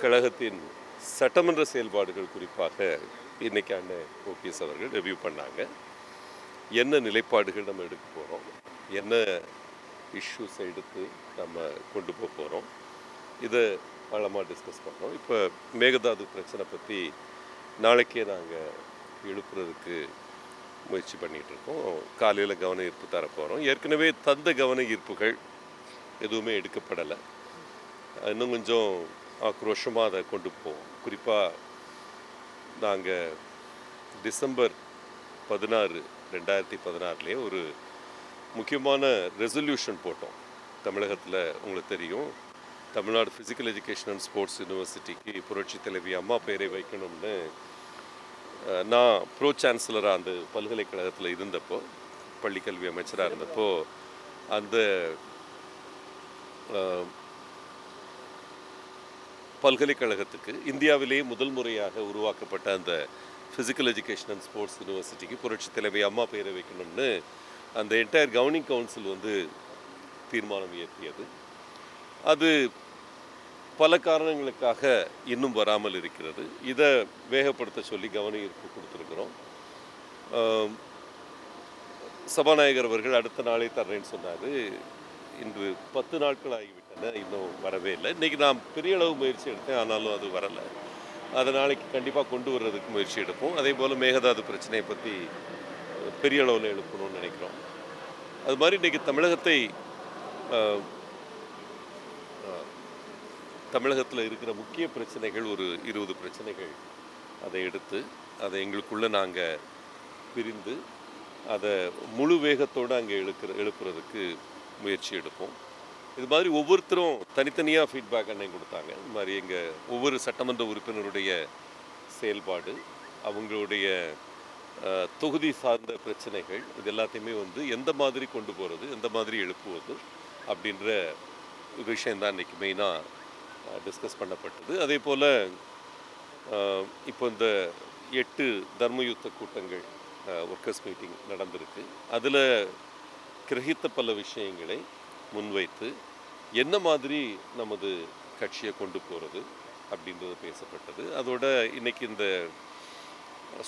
கழகத்தின் சட்டமன்ற செயல்பாடுகள் குறிப்பாக இன்னைக்கான ஓபிஎஸ் அவர்கள் ரிவ்யூ பண்ணாங்க. என்ன நிலைப்பாடுகள் நம்ம எடுக்க போகிறோம் என்ன இஷ்யூஸை எடுத்து நம்ம கொண்டு போக போகிறோம் இதை ஆழமாக டிஸ்கஸ் பண்ணுறோம் இப்போ மேகதாது பிரச்சனை பற்றி நாளைக்கே நாங்கள் எழுப்புறதுக்கு முயற்சி பண்ணிகிட்டு இருக்கோம். காலையில் கவன ஈர்ப்பு தரப்போகிறோம் ஏற்கனவே தந்த கவன ஈர்ப்புகள் எதுவுமே எடுக்கப்படலை. இன்னும் கொஞ்சம் ஆக்ரோஷமாக அதை கொண்டு போவோம். குறிப்பாக நாங்கள் டிசம்பர் பதினாறு ரெண்டாயிரத்தி பதினாறுலேயே ஒரு முக்கியமான ரெசல்யூஷன் போட்டோம். தமிழகத்தில் உங்களுக்கு தெரியும் Tamil Nadu physical education and sports யூனிவர்சிட்டிக்கு புரட்சி தலைவி அம்மா பெயரை வைக்கணும்னு நான் ப்ரோ சான்சலராக அந்த பல்கலைக்கழகத்தில் இருந்தப்போ பள்ளிக்கல்வி அமைச்சராக இருந்தப்போ அந்த பல்கலைக்கழகத்துக்கு இந்தியாவிலேயே முதல் முறையாக உருவாக்கப்பட்ட அந்த ஃபிசிக்கல் எஜுகேஷன் அண்ட் ஸ்போர்ட்ஸ் யூனிவர்சிட்டிக்கு புரட்சி தலைவி அம்மா பெயரை வைக்கணும்னு அந்த என்டையர் கவர்னிங் கவுன்சில் வந்து தீர்மானம் இயற்றியது. அது பல காரணங்களுக்காக இன்னும் வராமல் இருக்கிறது. இதை வேகப்படுத்த சொல்லி கவனம் ஈர்ப்பு கொடுத்துருக்குறோம் சபாநாயகர் அவர்கள் அடுத்த நாளே தர்றேன்னு சொன்னார். இன்று பத்து நாட்கள் இல்லை இன்னும் வரவே இல்லை. இன்றைக்கி நான் பெரிய அளவு முயற்சி எடுத்தேன் ஆனாலும் அது வரலை. அதை நாளைக்கு கண்டிப்பாக கொண்டு வர்றதுக்கு முயற்சி எடுப்போம். அதே போல் மேகதாது பிரச்சனையை பற்றி பெரிய அளவில் எழுப்பணும்னு நினைக்கிறோம். அது மாதிரி இன்றைக்கி தமிழகத்தை தமிழகத்தில் இருக்கிற முக்கிய பிரச்சனைகள் ஒரு இருபது பிரச்சனைகள் அதை எடுத்து அதை எங்களுக்குள்ளே நாங்கள் பிரிந்து அதை முழு வேகத்தோடு அங்கே எழுக்கிற எழுப்புறதுக்கு முயற்சி எடுப்போம். இது மாதிரி ஒவ்வொருத்தரும் தனித்தனியாக ஃபீட்பேக் அன்னை கொடுத்தாங்க. இது மாதிரி எங்கள் ஒவ்வொரு சட்டமன்ற உறுப்பினருடைய செயல்பாடு அவங்களுடைய தொகுதி சார்ந்த பிரச்சனைகள் இது எல்லாத்தையுமே வந்து எந்த மாதிரி கொண்டு போகிறது எந்த மாதிரி எழுப்புவது அப்படின்ற விஷயந்தான் இன்றைக்கி மெயினாக டிஸ்கஸ் பண்ணப்பட்டது. அதே போல் இப்போ இந்த எட்டு தர்மயுத்த கூட்டங்கள் ஒர்க்கர்ஸ் மீட்டிங் நடந்திருக்கு. அதில் கிரகித்த பல விஷயங்களை முன்வைத்து என்ன மாதிரி நமது கட்சியை கொண்டு போகிறது அப்படின்றது பேசப்பட்டது. அதோட இன்றைக்கி இந்த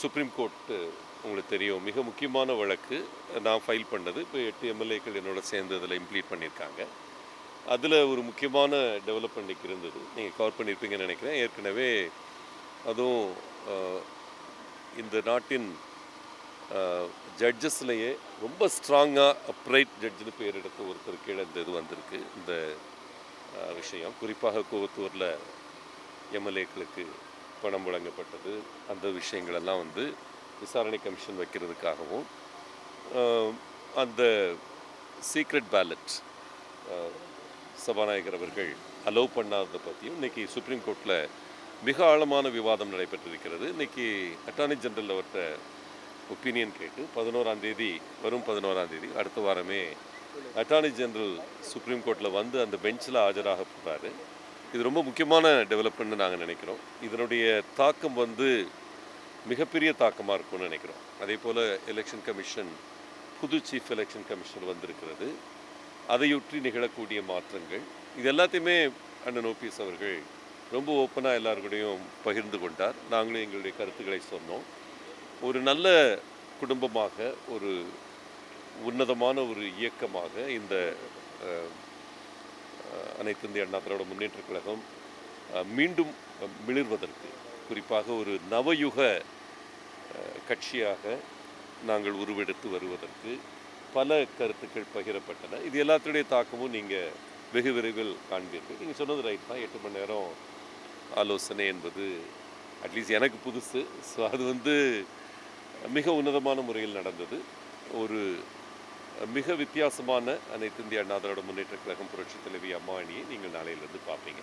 சுப்ரீம் கோர்ட்டு உங்களுக்கு தெரியும் மிக முக்கியமான வழக்கு நான் ஃபைல் பண்ணது. இப்போ எட்டு எம்எல்ஏக்கள் என்னோட சேர்ந்து அதில் இம்ப்ளீட் பண்ணியிருக்காங்க. அதில் ஒரு முக்கியமான டெவலப்மெண்ட் இருந்தது. நீங்கள் கவர் பண்ணியிருப்பீங்கன்னு நினைக்கிறேன். ஏற்கனவே அதுவும் இந்த நாட்டின் ஜட்ஜஸ்லேயே ரொம்ப ஸ்ட்ராங்காக அப்ரைட் ஜட்ஜுன்னு பேர் எடுத்த ஒருத்தர் கீழே இந்த இது வந்திருக்கு. இந்த விஷயம். குறிப்பாக கோவத்தூரில் எம்எல்ஏக்களுக்கு பணம் வழங்கப்பட்டது. அந்த விஷயங்களெல்லாம் வந்து விசாரணை கமிஷன் வைக்கிறதுக்காகவும் அந்த சீக்ரெட் பேலட் சபாநாயகர் அவர்கள் அலோவ் பண்ணாததை பற்றியும் இன்னைக்கு சுப்ரீம் கோர்ட்டில் மிக ஆழமான விவாதம் நடைபெற்றிருக்கிறது. இன்றைக்கி அட்டார்னி ஜெனரல் அவர்கிட்ட ஒப்பீனியன் கேட்டு பதினோராம் தேதி வரும் பதினோராம் தேதி அடுத்த வாரமே அட்டார்னி ஜெனரல் சுப்ரீம் கோர்ட்டில் வந்து அந்த பெஞ்சில் ஆஜராக போகிறாரு இது ரொம்ப முக்கியமான டெவலப்மெண்ட்னு நாங்கள் நினைக்கிறோம். இதனுடைய தாக்கம் வந்து மிகப்பெரிய தாக்கமாக இருக்கும்னு நினைக்கிறோம். அதே போல் எலெக்ஷன் கமிஷன் புது சீஃப் எலெக்ஷன் கமிஷனர் வந்திருக்கிறது. அதையொற்றி நிகழக்கூடிய மாற்றங்கள். இது எல்லாத்தையுமே அண்ணன் ஓபிஎஸ் அவர்கள் ரொம்ப ஓப்பனாக எல்லாருக்கூடையும் பகிர்ந்து கொண்டார். நாங்களும் எங்களுடைய கருத்துக்களை சொன்னோம். ஒரு நல்ல குடும்பமாக ஒரு உன்னதமான ஒரு இயக்கமாக இந்த அனைத்து இந்திய அண்ணா திராவிட முன்னேற்றக் கழகம் மீண்டும் மிளிர்வதற்கு குறிப்பாக ஒரு நவயுக கட்சியாக நாங்கள் உருவெடுத்து வருவதற்கு பல கருத்துக்கள் பகிரப்பட்டன. இது எல்லாத்துடைய தாக்கமும் நீங்கள் வெகு விரைவில் காண்பீர்கள். நீங்கள் சொன்னது ரைட் தான். எட்டு மணி நேரம் ஆலோசனை என்பது அட்லீஸ்ட் எனக்கு புதுசு. ஸோ அது வந்து மிக உன்னதமான முறையில் நடந்தது. ஒரு மிக வித்தியாசமான அனைத்து இந்திய அண்ணா திராவிட முன்னேற்ற கழகம் புரட்சி தலைவி அம்மா அணியை நீங்கள் நாளையிலிருந்து பார்ப்பீங்க.